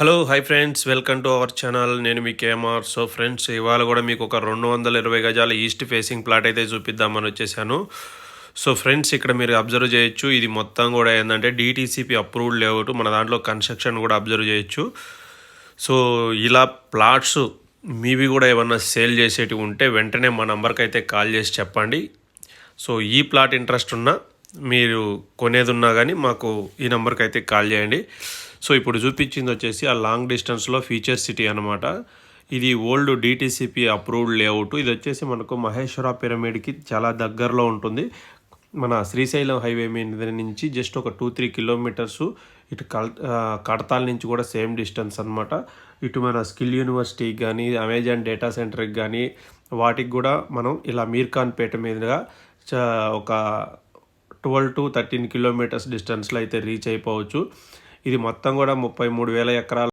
Hello hi friends welcome to our channel నేను మీ KMR so friends ఇవాళ కూడా మీకు ఒక రెండు వందల ఇరవై గజాల ఈస్ట్ ఫేసింగ్ ప్లాట్ అయితే చూపిద్దామని వచ్చేసాను. సో ఫ్రెండ్స్ ఇక్కడ మీరు అబ్జర్వ్ చేయొచ్చు. ఇది మొత్తం కూడా ఏంటంటే డిటీసీపీ అప్రూవ్డ్ లేఅవుట్ మన దాంట్లో కన్స్ట్రక్షన్ కూడా అబ్జర్వ్ చేయొచ్చు. సో ఇలా ప్లాట్స్ మీవి కూడా ఏమన్నా సేల్ చేసేటివి ఉంటే వెంటనే మా నంబర్కి అయితే కాల్ చేసి చెప్పండి. సో ఈ ప్లాట్ ఇంట్రెస్ట్ ఉన్నా మీరు కొనేది ఉన్నా కానీ మాకు ఈ నెంబర్కి అయితే కాల్ చేయండి. సో ఇప్పుడు చూపించింది వచ్చేసి ఆ లాంగ్ డిస్టెన్స్లో ఫీచర్ సిటీ అనమాట ఇది ఓల్డ్ డిటీసీపీ అప్రూవ్డ్ లేఅవుట్. ఇది వచ్చేసి మనకు మహేశ్వర పిరమిడ్కి చాలా దగ్గరలో ఉంటుంది. మన శ్రీశైలం హైవే మీద నుంచి జస్ట్ ఒక టూ త్రీ కిలోమీటర్స్ ఇటు కల్ కడతాల నుంచి కూడా సేమ్ డిస్టెన్స్ అనమాట ఇటు మన స్కిల్ యూనివర్సిటీకి కానీ అమెజాన్ డేటా సెంటర్కి కానీ వాటికి కూడా మనం ఇలా మీర్ఖాన్పేట మీదుగా చ- ఒక ట్వెల్వ్ టు థర్టీన్ కిలోమీటర్స్ డిస్టెన్స్లో అయితే రీచ్ అయిపోవచ్చు. ఇది మొత్తం కూడా ముప్పై మూడు వేల ఎకరాల